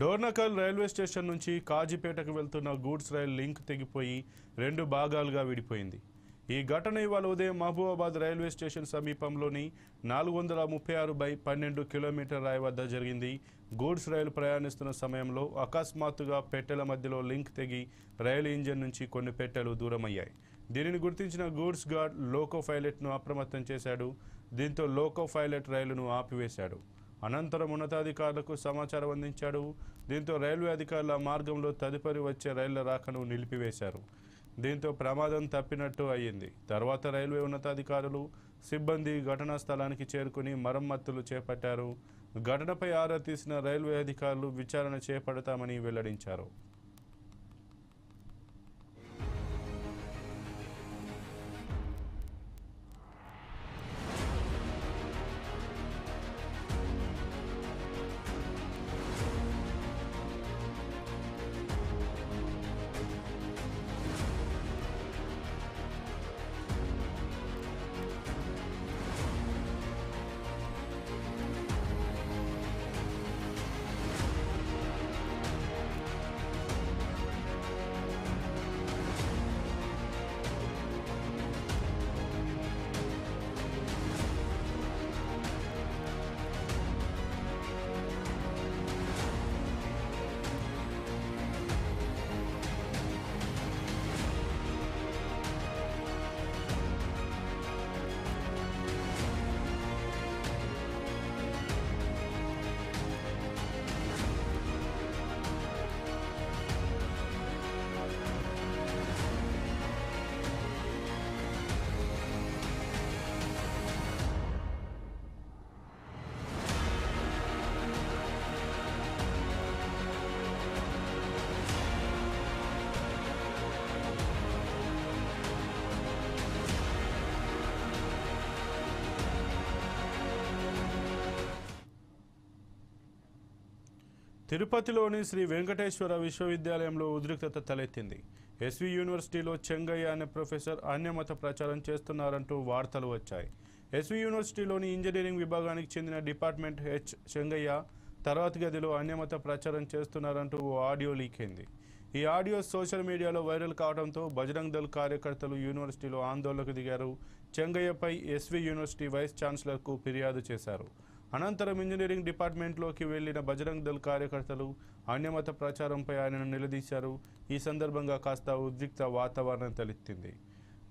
Dornakal railway station నుంచి కాజీపేటకు వెళ్తున్న goods rail link తెగిపోయి రెండు భాగాలుగా విడిపోయింది. ఈ ఘటన ఇవాళ ఉదయం మహబూబాబాద్ రైల్వే స్టేషన్ సమీపంలోని నాలుగు వందల ముప్పై ఆరు బై పన్నెండు కిలోమీటర్ రాయి వద్ద జరిగింది. గూడ్స్ రైలు ప్రయాణిస్తున్న సమయంలో అకస్మాత్తుగా పెట్టెల మధ్యలో లింక్ తెగి రైలు ఇంజిన్ నుంచి కొన్ని పెట్టెలు దూరమయ్యాయి. దీనిని గుర్తించిన గూడ్స్ గార్డ్ లోకో పైలట్ను అప్రమత్తం చేశాడు. దీంతో లోకో పైలట్ రైలును ఆపివేశాడు. అనంతరం ఉన్నతాధికారులకు సమాచారం అందించాడు. దీంతో రైల్వే అధికారుల మార్గంలో తదుపరి వచ్చే రైళ్ళ రాకను నిలిపివేశారు. దీంతో ప్రమాదం తప్పినట్టు అయ్యింది. తర్వాత రైల్వే ఉన్నతాధికారులు సిబ్బంది ఘటనా స్థలానికి చేరుకుని మరమ్మతులు చేపట్టారు. ఘటనపై ఆరా తీసిన రైల్వే అధికారులు విచారణ చేపడతామని వెల్లడించారు. తిరుపతిలోని శ్రీ వెంకటేశ్వర విశ్వవిద్యాలయంలో ఉద్రిక్తత తలెత్తింది. ఎస్వి యూనివర్సిటీలో చెంగయ్య అనే ప్రొఫెసర్ అన్యమత ప్రచారం చేస్తున్నారంటూ వార్తలు వచ్చాయి. ఎస్వి యూనివర్సిటీలోని ఇంజనీరింగ్ విభాగానికి చెందిన డిపార్ట్మెంట్ హెచ్ చెంగయ్య తర్వాతి గదిలో అన్యమత ప్రచారం చేస్తున్నారంటూ ఓ ఆడియో లీక్ అయింది. ఈ ఆడియో సోషల్ మీడియాలో వైరల్ కావడంతో బజరంగ్ దళ్ కార్యకర్తలు యూనివర్సిటీలో ఆందోళనకు దిగారు. చెంగయ్యపై ఎస్వి యూనివర్సిటీ వైస్ ఛాన్సలర్కు ఫిర్యాదు చేశారు. అనంతరం ఇంజనీరింగ్ డిపార్ట్మెంట్లోకి వెళ్ళిన బజరంగ్ దళ్ కార్యకర్తలు అన్యమత ప్రచారంపై ఆయనను నిలదీశారు. ఈ సందర్భంగా కాస్త ఉద్రిక్త వాతావరణం తలెత్తింది.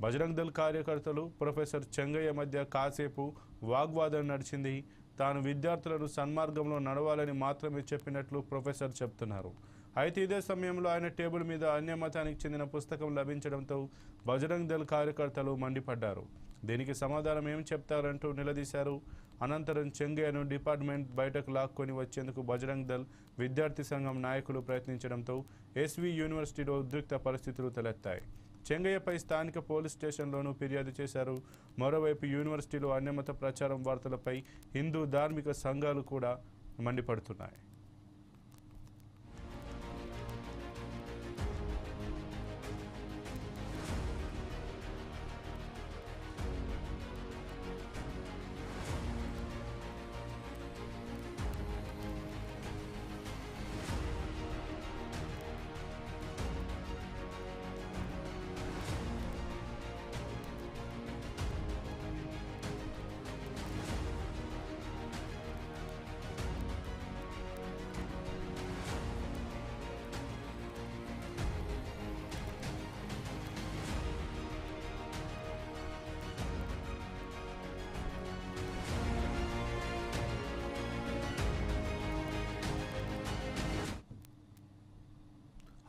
బజరంగ్ దళ్ కార్యకర్తలు ప్రొఫెసర్ చెంగయ్య మధ్య కాసేపు వాగ్వాదం నడిచింది. తాను విద్యార్థులను సన్మార్గంలో నడవాలని మాత్రమే చెప్పినట్లు ప్రొఫెసర్ చెప్తున్నారు. అయితే ఇదే సమయంలో ఆయన టేబుల్ మీద అన్యమతానికి చెందిన పుస్తకం లభించడంతో బజరంగ్ దళ్ కార్యకర్తలు మండిపడ్డారు. దీనికి సమాధానం ఏం చెప్తారంటూ నిలదీశారు. అనంతరం చెంగయ్యను డిపార్ట్మెంట్ బయటకు లాక్కొని వచ్చేందుకు బజరంగ్ దళ్ విద్యార్థి సంఘం నాయకులు ప్రయత్నించడంతో ఎస్వి యూనివర్సిటీలో ఉద్రిక్త పరిస్థితులు తలెత్తాయి. చెంగయ్యపై స్థానిక పోలీస్ స్టేషన్లోనూ ఫిర్యాదు చేశారు. మరోవైపు యూనివర్సిటీలో అన్యమత ప్రచారం వార్తలపై హిందూ ధార్మిక సంఘాలు కూడా మండిపడుతున్నాయి.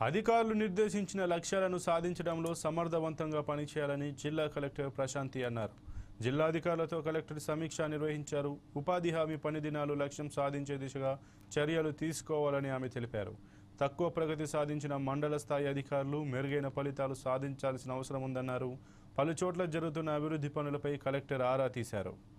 అధికారులు నిర్దేశించిన లక్ష్యాలను సాధించడంలో సమర్థవంతంగా పనిచేయాలని జిల్లా కలెక్టర్ ప్రశాంతి అన్నారు. జిల్లాధికారులతో కలెక్టర్ సమీక్ష నిర్వహించారు. ఉపాధి హామీ పని దినాలు లక్ష్యం సాధించే దిశగా చర్యలు తీసుకోవాలని ఆమె తెలిపారు. తక్కువ ప్రగతి సాధించిన మండల స్థాయి అధికారులు మెరుగైన ఫలితాలు సాధించాల్సిన అవసరం ఉందన్నారు. పలుచోట్ల జరుగుతున్న అభివృద్ధి పనులపై కలెక్టర్ ఆరా తీశారు.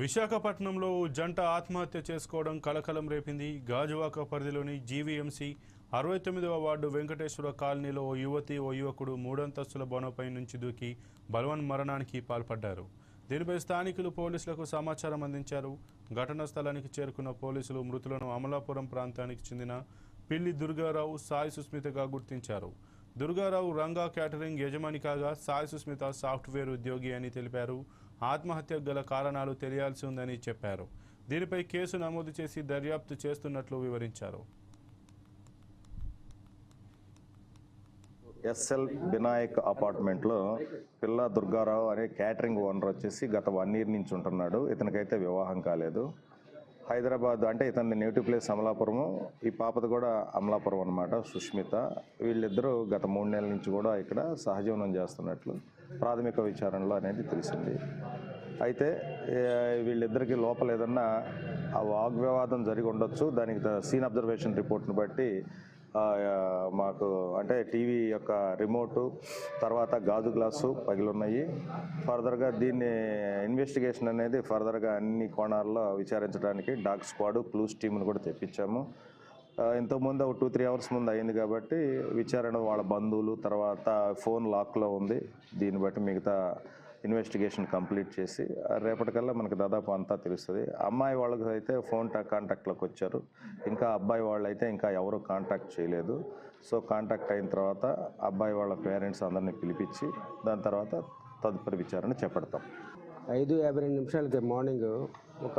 విశాఖపట్నంలో జంట ఆత్మహత్య చేసుకోవడం కలకలం రేపింది. గాజువాక పరిధిలోని జీవీఎంసీ అరవై తొమ్మిదవ వార్డు వెంకటేశ్వర కాలనీలో ఓ యువతి ఓ యువకుడు మూడంతస్తుల బొనపై నుంచి దూకి బలవన్ మరణానికి పాల్పడ్డారు. దీనిపై స్థానికులు పోలీసులకు సమాచారం అందించారు. ఘటనా స్థలానికి చేరుకున్న పోలీసులు మృతులను అమలాపురం ప్రాంతానికి చెందిన పిల్లి దుర్గారావు సాయి సుస్మితగా గుర్తించారు. దుర్గారావు రంగా క్యాటరింగ్ యజమాని కాగా సాయి సుస్మిత సాఫ్ట్వేర్ ఉద్యోగి అని తెలిపారు. ఆత్మహత్యకు గల కారణాలు తెలియాల్సి ఉందని చెప్పారు. దీనిపై కేసు నమోదు చేసి దర్యాప్తు చేస్తున్నట్లు వివరించారు. ఎస్ఎల్ వినాయక్ అపార్ట్మెంట్లో పిల్ల దుర్గారావు అనే క్యాటరింగ్ ఓనర్ వచ్చేసి గత వన్ ఇయర్ నుంచి ఉంటున్నాడు. ఇతనికైతే వివాహం కాలేదు. హైదరాబాద్ అంటే ఇతని నేటివ్ ప్లేస్ అమలాపురము ఈ పాపది కూడా అమలాపురం అనమాట సుష్మిత. వీళ్ళిద్దరూ గత మూడు నెలల నుంచి కూడా ఇక్కడ సహజీవనం చేస్తున్నట్లు ప్రాథమిక విచారణలో అనేది తెలిసింది. అయితే వీళ్ళిద్దరికీ వీళ్ళిద్దరికి లోపల ఏదన్నా ఆ వాగ్వివాదం జరిగి ఉండొచ్చు. దానికి సీన్ అబ్జర్వేషన్ రిపోర్ట్ను బట్టి మాకు అంటే టీవీ యొక్క రిమోటు తర్వాత గాజు గ్లాసు పగిలున్నాయి. ఫర్దర్గా దీన్ని ఇన్వెస్టిగేషన్ అనేది ఫర్దర్గా అన్ని కోణాల్లో విచారించడానికి డాగ్ స్క్వాడ్ క్లూస్ టీంను కూడా తెప్పించాము. ఇంతకుముందు ఒక టూ త్రీ అవర్స్ ముందు అయింది కాబట్టి విచారణ వాళ్ళ బంధువులు తర్వాత ఫోన్ లాక్లో ఉంది. దీన్ని బట్టి మిగతా ఇన్వెస్టిగేషన్ కంప్లీట్ చేసి రేపటికల్లా మనకి దాదాపు అంతా తెలుస్తుంది. అమ్మాయి వాళ్ళకి అయితే ఫోన్ కాంటాక్ట్లోకి వచ్చారు. ఇంకా అబ్బాయి వాళ్ళు అయితే ఇంకా ఎవరు కాంటాక్ట్ చేయలేదు. సో కాంటాక్ట్ అయిన తర్వాత అబ్బాయి వాళ్ళ పేరెంట్స్ అందరినీ పిలిపించి దాని తర్వాత తదుపరి విచారణ చేపడతాం. ఐదు యాభై రెండు నిమిషాలకి మార్నింగ్ ఒక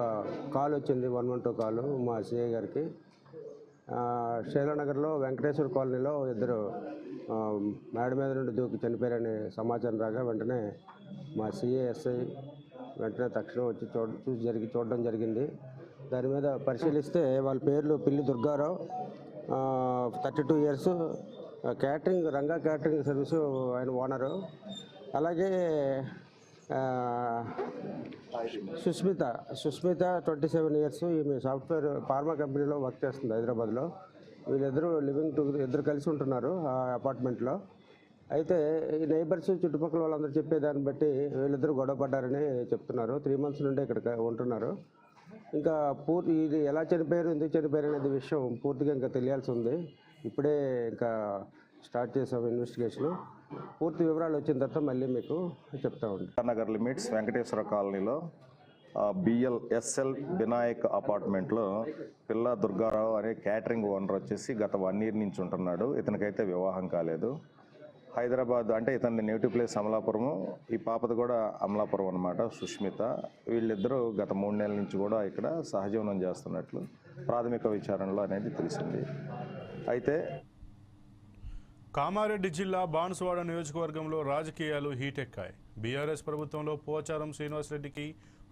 కాల్ వచ్చింది వన్ వన్ టూ కాల్ మా సిఐ గారికి. శైలనగర్లో వెంకటేశ్వర కాలనీలో ఇద్దరు మేడ మీద నుండి దూకి చనిపోయారని సమాచారం రాగా వెంటనే మా సిఏఎస్ఐ వెంటనే తక్షణం వచ్చి చూడ చూసి జరిగి చూడడం జరిగింది. దాని మీద పరిశీలిస్తే వాళ్ళ పేర్లు Pilli Durgarao thirty two years catering Ranga catering service ఆయన ఓనరు. అలాగే Susmitha Susmitha twenty seven years ఈమె సాఫ్ట్వేర్ ఫార్మా కంపెనీలో వర్క్ చేస్తుంది హైదరాబాద్లో. వీళ్ళిద్దరూ లివింగ్ టు ఇద్దరు కలిసి ఉంటున్నారు ఆ అపార్ట్మెంట్లో. అయితే ఈ నైబర్స్ చుట్టుపక్కల వాళ్ళందరూ చెప్పేదాన్ని బట్టి వీళ్ళిద్దరూ గొడవ పడ్డారని చెప్తున్నారు. త్రీ మంత్స్ నుండి ఇక్కడ ఉంటున్నారు. ఇంకా పూర్తి ఇది ఎలా చనిపోయారు ఎందుకు చనిపోయారు అనేది విషయం పూర్తిగా ఇంకా తెలియాల్సి ఉంది. ఇప్పుడే ఇంకా స్టార్ట్ చేసాం ఇన్వెస్టిగేషను పూర్తి వివరాలు వచ్చిన తర్వాత మళ్ళీ మీకు చెప్తా ఉంటాను. నగర్ లిమిట్స్ వెంకటేశ్వర కాలనీలో బిఎల్ ఎస్ఎల్ వినాయక్ అపార్ట్మెంట్లో పిల్ల దుర్గారావు అనే క్యాటరింగ్ ఓనర్ వచ్చేసి గత వన్ ఇయర్ నుంచి ఉంటున్నాడు. ఇతనికైతే వివాహం కాలేదు. హైదరాబాద్ అంటే ఇతని నేటివ్ ప్లేస్ అమలాపురము ఈ పాపది కూడా అమలాపురం అనమాట సుష్మిత. వీళ్ళిద్దరూ గత మూడు నెలల నుంచి కూడా ఇక్కడ సహజీవనం చేస్తున్నట్లు ప్రాథమిక విచారణలో అనేది తెలిసింది. అయితే కామారెడ్డి జిల్లా బాన్సువాడ నియోజకవర్గంలో రాజకీయాలు హీటెక్కాయి. బీఆర్ఎస్ ప్రభుత్వంలో పోచారం శ్రీనివాసరెడ్డికి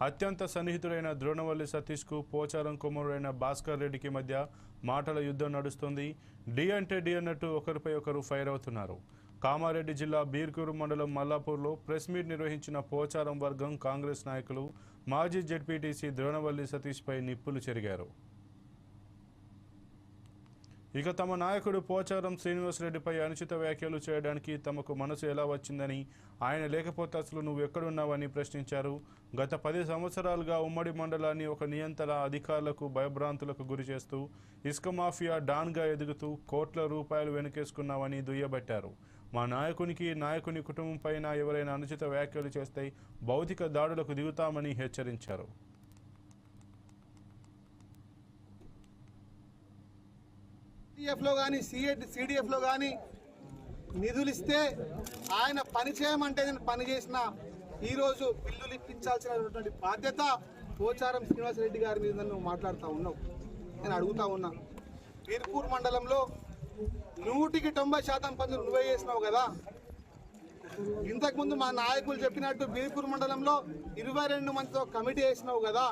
అత్యంత సన్నిహితుడైన ద్రోణవల్లి సతీష్కు పోచారం కుమారుడైన భాస్కర్ రెడ్డికి మధ్య మాటల యుద్ధం నడుస్తుంది. డి అంటే డి అన్నట్టు ఒకరిపై ఒకరు ఫైర్ అవుతున్నారు. కామారెడ్డి జిల్లా బీర్కూరు మండలం మల్లాపూర్లో ప్రెస్ మీట్ నిర్వహించిన పోచారం వర్గం కాంగ్రెస్ నాయకులు మాజీ జెడ్పీటీసీ ద్రోణవల్లి సతీష్పై నిప్పులు చెరిగారు. ఇక తమ నాయకుడు పోచారం శ్రీనివాసరెడ్డిపై అనుచిత వ్యాఖ్యలు చేయడానికి తమకు మనసు ఎలా వచ్చిందని ఆయన లేకపోతే అసలు నువ్వు ఎక్కడున్నావని ప్రశ్నించారు. గత పది సంవత్సరాలుగా ఉమ్మడి మండలాన్ని ఒక నియంత్రణ అధికారులకు భయభ్రాంతులకు గురి చేస్తూ ఇసుక మాఫియా డాన్గా ఎదుగుతూ కోట్ల రూపాయలు వెనకేసుకున్నావని దుయ్యబట్టారు. మా నాయకునికి నాయకుని కుటుంబం పైన ఎవరైనా అనుచిత వ్యాఖ్యలు చేస్తే భౌతిక దాడులకు దిగుతామని హెచ్చరించారు. సిఎఫ్లో కానీ సిఏ సిడిఎఫ్లో కానీ నిధులు ఇస్తే ఆయన పని చేయమంటే నేను పని చేసిన ఈరోజు బిల్లులు ఇప్పించాల్సినటువంటి బాధ్యత పోచారం శ్రీనివాసరెడ్డి గారి మీద నువ్వు మాట్లాడుతూ ఉన్నావు. నేను అడుగుతా ఉన్నా. వీర్పూర్ మండలంలో నూటికి తొంభై శాతం పనులు నువ్వే చేసినావు కదా? ఇంతకుముందు మా నాయకులు చెప్పినట్టు బీర్పూర్ మండలంలో ఇరవై రెండు మందితో కమిటీ వేసినావు కదా?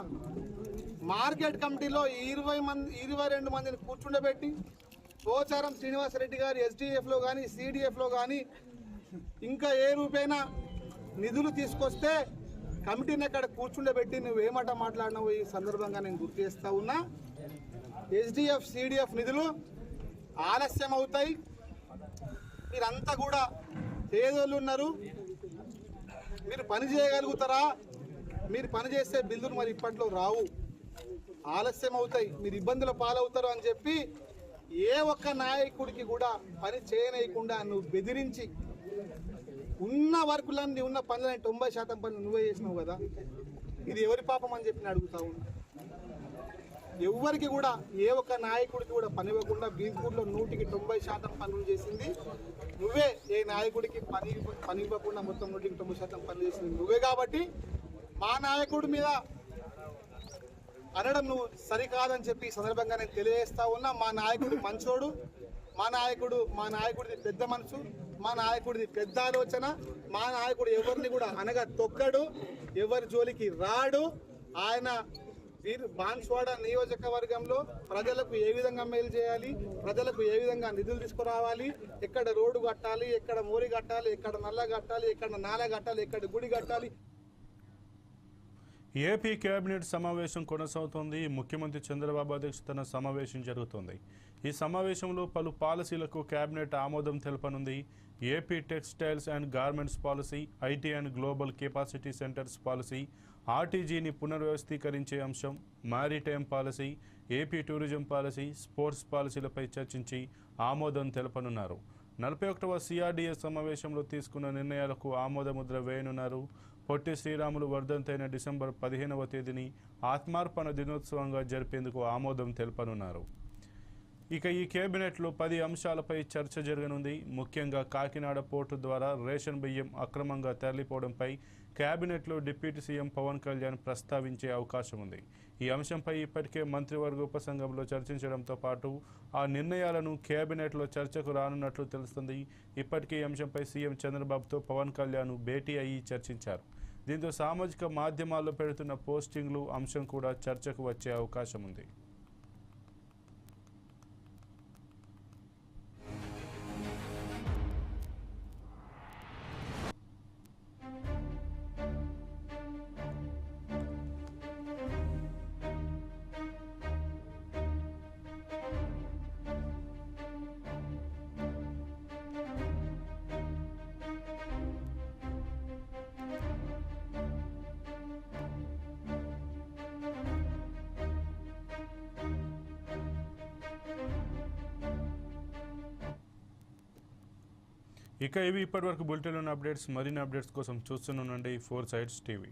మార్కెట్ కమిటీలో ఇరవై మంది ఇరవై రెండు మందిని కూర్చుండబెట్టి పోచారం శ్రీనివాసరెడ్డి గారు ఎస్డిఎఫ్లో కానీ సిడిఎఫ్లో కానీ ఇంకా ఏ రూపైనా నిధులు తీసుకొస్తే కమిటీని అక్కడ కూర్చుండబెట్టి నువ్వేమాట మాట్లాడినావు ఈ సందర్భంగా నేను గుర్తు చేస్తా ఉన్నా. ఎస్డిఎఫ్ సిడిఎఫ్ నిధులు ఆలస్యం అవుతాయి. మీరంతా కూడా పేదోళ్ళు ఉన్నారు. మీరు పని చేయగలుగుతారా? మీరు పని చేస్తే బిల్లులు మరి ఇప్పట్లో రావు. ఆలస్యం అవుతాయి. మీరు ఇబ్బందుల పాలవుతారు అని చెప్పి ఏ ఒక్క నాయకుడికి కూడా పని చేయనీయకుండా నువ్వు బెదిరించి ఉన్న వర్కులన్నీ ఉన్న పనులని తొంభై శాతం పనులు నువ్వే చేసినావు కదా. ఇది ఎవరి పాపం అని చెప్పి అడుగుతావు అడుగుతా ఎవ్వరికి కూడా ఏ ఒక్క నాయకుడికి కూడా పని ఇవ్వకుండా బీజ్పూర్లో నూటికి తొంభై శాతం పనులు చేసింది నువ్వే. ఏ నాయకుడికి పని పని ఇవ్వకుండా మొత్తం నూటికి తొంభై శాతం పనులు చేసింది నువ్వే కాబట్టి మా నాయకుడి మీద అనడం నువ్వు సరికాదని చెప్పి ఈ సందర్భంగా నేను తెలియజేస్తా ఉన్నా. మా నాయకుడు మంచోడు. మా నాయకుడు మా నాయకుడిది పెద్ద మనసు. మా నాయకుడిది పెద్ద ఆలోచన. మా నాయకుడు ఎవరిని కూడా అనగా తొక్కడు. ఎవరి జోలికి రాడు. ఆయన వీరు బాన్స్వాడ నియోజకవర్గంలో ప్రజలకు ఏ విధంగా మేలు చేయాలి? ప్రజలకు ఏ విధంగా నిధులు తీసుకురావాలి? ఎక్కడ రోడ్డు కట్టాలి? ఎక్కడ మోరి కట్టాలి? ఎక్కడ నల్ల కట్టాలి? ఎక్కడ నాల కట్టాలి? ఎక్కడ గుడి కట్టాలి? ఏపీ కేబినెట్ సమావేశం కొనసాగుతోంది. ముఖ్యమంత్రి చంద్రబాబు అధ్యక్షతన సమావేశం జరుగుతోంది. ఈ సమావేశంలో పలు పాలసీలకు కేబినెట్ ఆమోదం తెలపనుంది. AP textiles and garments policy IT and global capacity centres policy ఆర్టీజీని పునర్వ్యవస్థీకరించే అంశం maritime policy AP tourism policy sports పాలసీలపై చర్చించి ఆమోదం తెలపనున్నారు. నలభై ఒకటవ సిఆర్డీఏ సమావేశంలో తీసుకున్న నిర్ణయాలకు ఆమోదముద్ర వేయనున్నారు. పొట్టి శ్రీరాములు వర్ధంతైన డిసెంబర్ పదిహేనవ తేదీని ఆత్మార్పణ దినోత్సవంగా జరిపేందుకు ఆమోదం తెలపనున్నారు. ఇక ఈ కేబినెట్లో పది అంశాలపై చర్చ జరగనుంది. ముఖ్యంగా కాకినాడ పోర్టు ద్వారా రేషన్ బియ్యం అక్రమంగా తరలిపోవడంపై కేబినెట్లో డిప్యూటీ సీఎం పవన్ కళ్యాణ్ ప్రస్తావించే అవకాశం ఉంది. ఈ అంశంపై ఇప్పటికే మంత్రివర్గ ఉపసంఘంలో చర్చించడంతో పాటు ఆ నిర్ణయాలను కేబినెట్లో చర్చకు రానున్నట్లు తెలుస్తుంది. ఇప్పటికే ఈ అంశంపై సీఎం చంద్రబాబుతో పవన్ కళ్యాణ్ భేటీ అయ్యి చర్చించారు. దీంతో సామాజిక మాధ్యమాల్లో పెడుతున్న పోస్టింగ్లు అంశం కూడా చర్చకు వచ్చే అవకాశం ఉంది ఇక ఇవి ఇప్పటివరకు బులెటిన్ అప్డేట్స్ మరిన్ని అప్డేట్స్ కోసం చూస్తూనే ఉండండి ఫోర్ సైడ్స్ టీవీ.